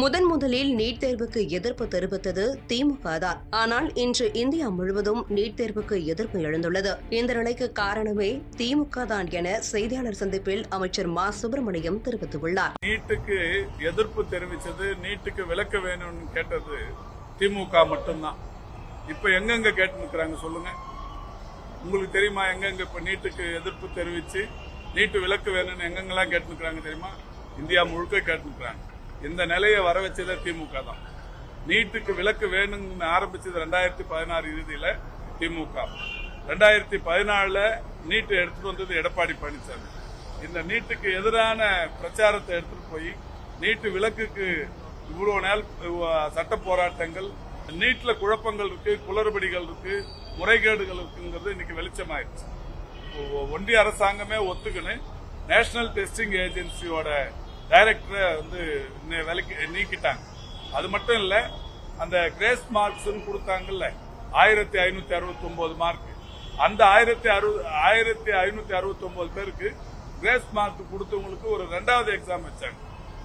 முதன் முதலில் நீட் தேர்வுக்கு எதிர்ப்பு தெரிவித்தது திமுக தான். ஆனால் இன்று இந்தியா முழுவதும் நீட் தேர்வுக்கு எதிர்ப்பு எழுந்துள்ளது. இந்த நிலைக்கு காரணமே திமுக தான் என செய்தியாளர் சந்திப்பில் அமைச்சர் மா. சுப்பிரமணியம் தெரிவித்துள்ளார். நீட்டுக்கு எதிர்ப்பு தெரிவித்தது நீட்டுக்கு விளக்க வேணும்னு கேட்டது திமுக மட்டும்தான். இப்ப எங்கெங்க கேட்டு நிக்கிறாங்க சொல்லுங்க. உங்களுக்கு தெரியுமா எங்கெங்க இப்ப நீட்டுக்கு எதிர்ப்பு தெரிவிச்சு நீட்டு விளக்கு வேணும்னு எங்கெங்கெல்லாம் கேட்டு தெரியுமா? இந்தியா முழுக்க கேட்டு நிக்கிறாங்க இந்த நிலையை வர வச்சது திமுக தான். நீட்டுக்கு விலக்கு வேணும்னு ஆரம்பிச்சது ரெண்டாயிரத்தி பதினாறு இறுதியில திமுக. ரெண்டாயிரத்தி பதினாலுல நீட்டு எடுத்துட்டு வந்தது எடப்பாடி பழனிசாமி. இந்த நீட்டுக்கு எதிரான பிரச்சாரத்தை எடுத்துட்டு போய் நீட்டு விலக்குக்கு இவ்வளவு நாள் சட்ட போராட்டங்கள் நீட்ல குழப்பங்கள் இருக்கு குளறுபடிகள் இருக்கு முறைகேடுகள் இருக்குங்கிறது இன்னைக்கு வெளிச்சமாயிருச்சு ஒன்றிய அரசாங்கமே ஒத்துக்கணும் நேஷனல் டெஸ்டிங் ஏஜென்சியோட டைரக்டரை வந்து விலைக்கு நீக்கிட்டாங்க. அது மட்டும் இல்லை அந்த கிரேஸ் மார்க்ஸ்னு கொடுத்தாங்கல்ல ஆயிரத்தி ஐநூற்றி அறுபத்தொம்போது மார்க் அந்த ஆயிரத்தி அறுபது ஆயிரத்தி ஐநூற்றி அறுபத்தொம்போது பேருக்கு கிரேஸ் மார்க் கொடுத்தவங்களுக்கு ஒரு ரெண்டாவது எக்ஸாம் வச்சாங்க.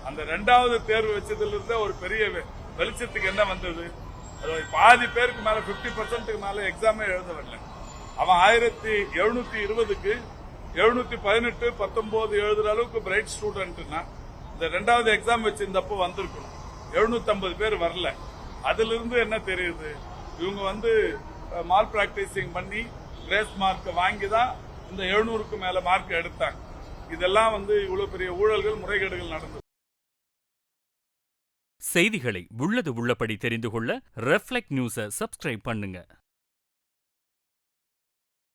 அந்த ரெண்டாவது தேர்வு வச்சதுலேருந்து ஒரு பெரிய வெ- வெளிச்சத்துக்கு என்ன வந்தது? அது பாதி பேருக்கு மேலே ஃபிஃப்டி பர்சன்ட்டுக்கு மேலே எக்ஸாமே எழுத வரல. அவன் ஆயிரத்தி எழுநூற்றி இருபதுக்கு எழுநூற்றி பதினெட்டு பத்தொம்போது எழுதுகிற அளவுக்கு பிரைட் ஸ்டூடெண்ட்டுன்னா இந்த ரெண்டாவது எக்ஸாம் வச்சிருந்தப்போ வந்திருக்கணும். எழுநூத்தி பேர் வரல. அதுல இருந்து என்ன தெரியுது? இவங்க வந்து மால் பிராக்டிசிங் பண்ணி கிரேஸ் மார்க் வாங்கி தான் இந்த எழுநூறுக்கு மேல மார்க் எடுத்தாங்க. இதெல்லாம் வந்து இவ்வளவு பெரிய ஊழல்கள் முறைகேடுகள் நடந்தது. செய்திகளை உள்ளது உள்ளபடி தெரிந்து கொள்ள ரெஃப்ளெக்ட் நியூஸை சப்ஸ்கிரைப் பண்ணுங்க.